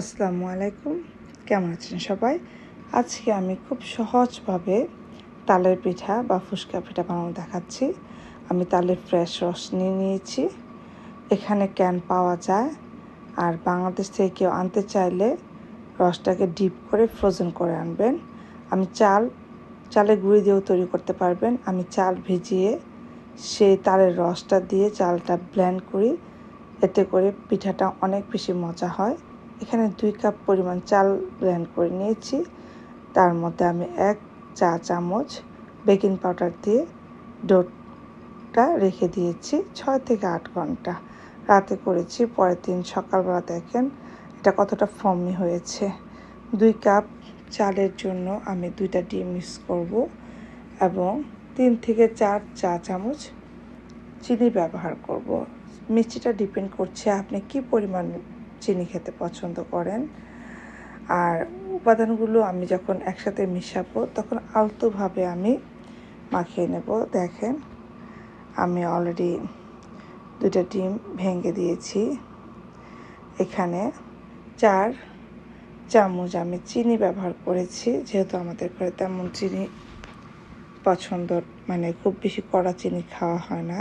আসসালামু আলাইকুম। কেমন আছেন সবাই? আজকে আমি খুব সহজভাবে তালের পিঠা বা ফুচকা পিঠা বানানো দেখাচ্ছি। আমি তালের ফ্রেশ রস নিয়ে নিয়েছি। এখানে ক্যান পাওয়া যায়। আর বাংলাদেশ থেকে কেউ আনতে চাইলে রসটাকে ডিপ করে ফ্রোজেন করে আনবেন। আমি চাল, চালের গুঁড়ি দিয়েও তৈরি করতে পারবেন। আমি চাল ভিজিয়ে সেই তালের রসটা দিয়ে চালটা ব্লেন্ড করি। এতে করে পিঠাটা অনেক বেশি মজা হয়। এখানে দুই কাপ পরিমাণ চাল ব্লেন্ড করে নিয়েছি। তার মধ্যে আমি এক চা চামচ বেকিং পাউডার দিয়ে ডোটা রেখে দিয়েছি ছয় থেকে আট ঘণ্টা। রাতে করেছি, পরের দিন সকালবেলা দেখেন এটা কতটা ফর্মি হয়েছে। দুই কাপ চালের জন্য আমি দুইটা ডিম মিক্স করব এবং তিন থেকে চার চা চামচ চিনি ব্যবহার করব। মিষ্টিটা ডিপেন্ড করছে আপনি কি পরিমাণ চিনি খেতে পছন্দ করেন। আর উপাদানগুলো আমি যখন একসাথে মিশাবো, তখন আলতোভাবে আমি মাখিয়ে নেব। দেখেন, আমি অলরেডি দুটা ডিম ভেঙে দিয়েছি। এখানে চার চামচ আমি চিনি ব্যবহার করেছি, যেহেতু আমাদের ঘরে তেমন চিনি পছন্দ মানে খুব বেশি কড়া চিনি খাওয়া হয় না।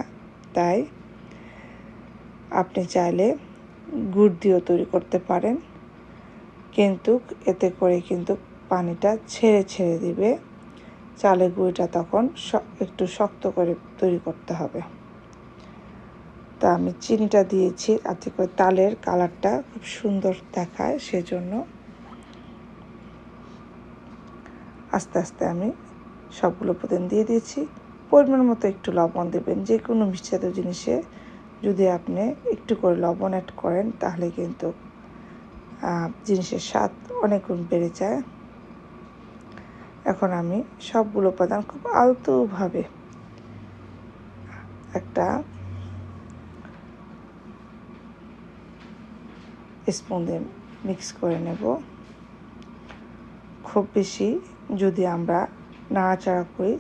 তাই আপনি চাইলে গুড় দিয়েও তৈরি করতে পারেন। কিন্তু এতে করে কিন্তু পানিটা ছেড়ে ছেড়ে দিবে। চালের গুঁড়িটা তখন একটু শক্ত করে তৈরি করতে হবে। তা আমি চিনিটা দিয়েছি যাতে করে তালের কালারটা খুব সুন্দর দেখায় সেজন্য। আস্তে আস্তে আমি সবগুলো উপাদান দিয়ে দিয়েছি। পরিমাণ মতো একটু লবণ দেবেন যে কোনো মিষ্টি জিনিসে যদি আপনি একটু করে লবণ অ্যাড করেন, তাহলে কিন্তু জিনিসের স্বাদ অনেক গুণ বেড়ে যায়। এখন আমি সবগুলো উপাদান খুব আলতোভাবে একটা স্পুন দিয়ে মিক্স করে নেব। খুব বেশি যদি আমরা নাড়াচাড়া করি,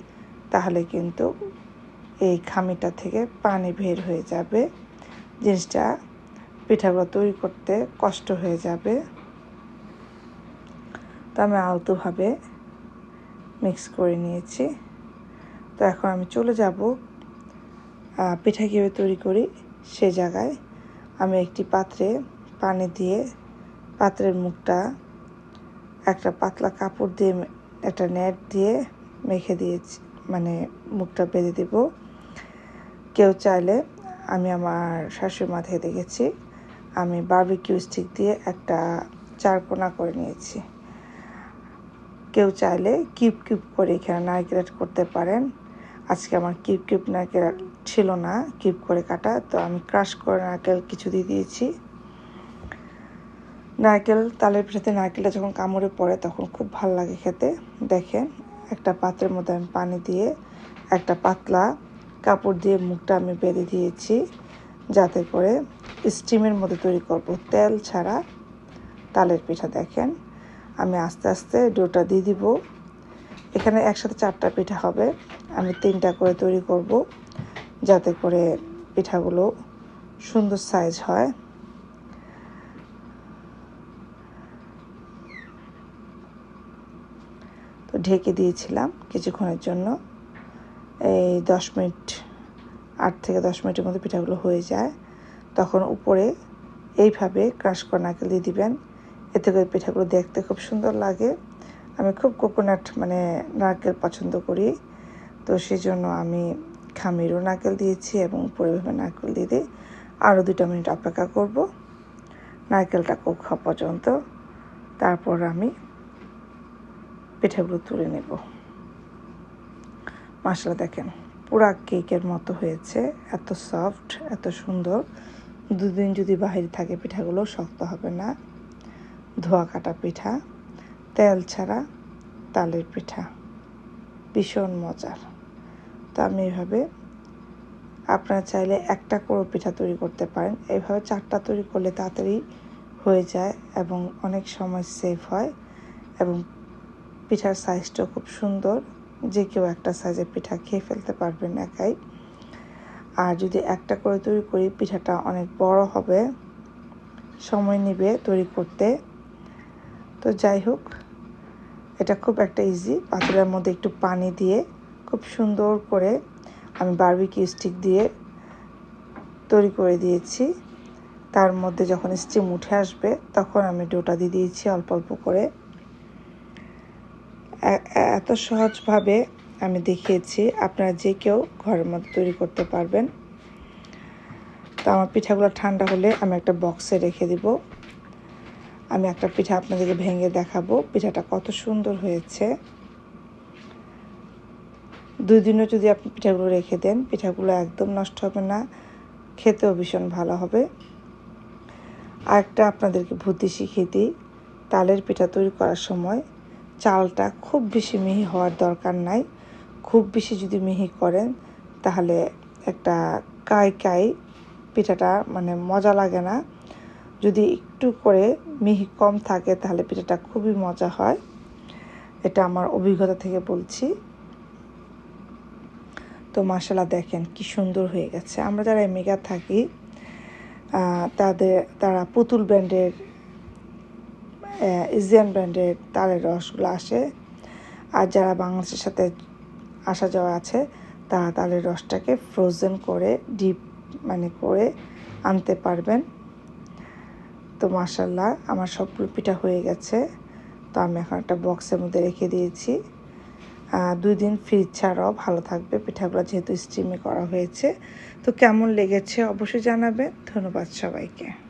তাহলে কিন্তু এই খামিটা থেকে পানি বের হয়ে যাবে। জিনিসটা পিঠাগুলো তৈরি করতে কষ্ট হয়ে যাবে। তো আমি আলতোভাবে মিক্স করে নিয়েছি। তো এখন আমি চলে যাব পিঠা কীভাবে তৈরি করি সে জায়গায়। আমি একটি পাত্রে পানি দিয়ে পাত্রের মুখটা একটা পাতলা কাপড় দিয়ে একটা নেট দিয়ে মেখে দিয়েছি মানে মুখটা বেঁধে দেবো। কেউ চাইলে আমি আমার শাশুড়ি মাথায় দেখেছি। আমি বার্বিকিউ স্টিক দিয়ে একটা চারকোনা করে নিয়েছি। কেউ চাইলে কিউব কিউব করে এখানে নারকেল করতে পারেন। আজকে আমার কিউব কিউব নারকেল ছিল না কিউব করে কাটা, তো আমি ক্রাশ করে নারকেল কিছু দিয়ে দিয়েছি। নারকেল, তালের পিঠাতে নারকেলটা যখন কামড়ে পড়ে তখন খুব ভালো লাগে খেতে। দেখেন, একটা পাত্রের মধ্যে আমি পানি দিয়ে একটা পাতলা কাপড় দিয়ে মুখটা আমি বেঁধে দিয়েছি যাতে করে স্টিমের মধ্যে তৈরি করব। তেল ছাড়া তালের পিঠা দেখেন। আমি আস্তে আস্তে ডোটা দিয়ে দিব। এখানে একসাথে চারটা পিঠা হবে। আমি তিনটা করে তৈরি করব যাতে করে পিঠাগুলো সুন্দর সাইজ হয়। তো ঢেকে দিয়েছিলাম কিছুক্ষণের জন্য। এই দশ মিনিট, আট থেকে দশ মিনিটের মধ্যে পিঠাগুলো হয়ে যায়। তখন উপরে এইভাবে ক্রাশ করা নারকেল দিয়ে দিবেন। এতে করে পিঠাগুলো দেখতে খুব সুন্দর লাগে। আমি খুব কোকোনাট মানে নারকেল পছন্দ করি। তো সেই জন্য আমি খামিরও নারকেল দিয়েছি এবং উপরে ভাবে নারকেল দিয়ে দিই আরও দুটো মিনিট অপেক্ষা করব। নারকেলটা কোক হওয়া পর্যন্ত। তারপর আমি পিঠাগুলো তুলে নেব। মশলা দেখেন, পুরা কেকের মতো হয়েছে, এত সফট, এত সুন্দর। দুদিন যদি বাহিরে থাকে, পিঠাগুলো শক্ত হবে না। ধোয়া কাটা পিঠা, তেল ছাড়া তালের পিঠা, ভীষণ মজার। তো আমি এভাবে, আপনারা চাইলে একটা করে পিঠা তৈরি করতে পারেন। এইভাবে চারটা তৈরি করলে তাড়াতাড়ি হয়ে যায় এবং অনেক সময় সেভ হয় এবং পিঠার সাইজটাও খুব সুন্দর। যে কেউ একটা সাইজের পিঠা খেয়ে ফেলতে পারবেন একাই। আর যদি একটা করে তৈরি করি, পিঠাটা অনেক বড় হবে, সময় নেবে তৈরি করতে। তো যাই হোক, এটা খুব একটা ইজি পাতিলের মধ্যে একটু পানি দিয়ে খুব সুন্দর করে আমি বারবিকিউ স্টিক দিয়ে তৈরি করে দিয়েছি। তার মধ্যে যখন স্টিম উঠে আসবে, তখন আমি ডোটা দিয়ে দিয়েছি অল্প অল্প করে। এত সহজভাবে আমি দেখিয়েছি, আপনারা যে কেউ ঘরের মধ্যে তৈরি করতে পারবেন। তো আমার পিঠাগুলো ঠান্ডা হলে আমি একটা বক্সে রেখে দিব। আমি একটা পিঠা আপনাদেরকে ভেঙে দেখাবো, পিঠাটা কত সুন্দর হয়েছে। দুই দিনও যদি আপনি পিঠাগুলো রেখে দেন, পিঠাগুলো একদম নষ্ট হবে না, খেতেও ভীষণ ভালো হবে। আরেকটা আপনাদেরকে বুদ্ধি শিখিয়ে দিই, তালের পিঠা তৈরি করার সময় চালটা খুব বেশি মিহি হওয়ার দরকার নাই। খুব বেশি যদি মিহি করেন, তাহলে একটা কাই কাই পিঠাটা মানে মজা লাগে না। যদি একটু করে মিহি কম থাকে, তাহলে পিঠাটা খুবই মজা হয়। এটা আমার অভিজ্ঞতা থেকে বলছি। তো মশলা দেখেন কি সুন্দর হয়ে গেছে। আমরা যারা এমেগা থাকি তাদের, তারা পুতুল ব্র্যান্ডের ইজিয়ান ব্র্যান্ডের তালের রসগুলো আসে। আর যারা বাংলাদেশের সাথে আসা যাওয়া আছে, তারা তালের রসটাকে ফ্রোজেন করে ডিপ মানে করে আনতে পারবেন। তো মাসাল্লাহ আমার সবগুলো পিঠা হয়ে গেছে। তো আমি এখন একটা বক্সের মধ্যে রেখে দিয়েছি। দুই দিন ফ্রিজ ছাড়াও ভালো থাকবে। পিঠাগুলো যেহেতু স্টিমে করা হয়েছে। তো কেমন লেগেছে অবশ্যই জানাবেন। ধন্যবাদ সবাইকে।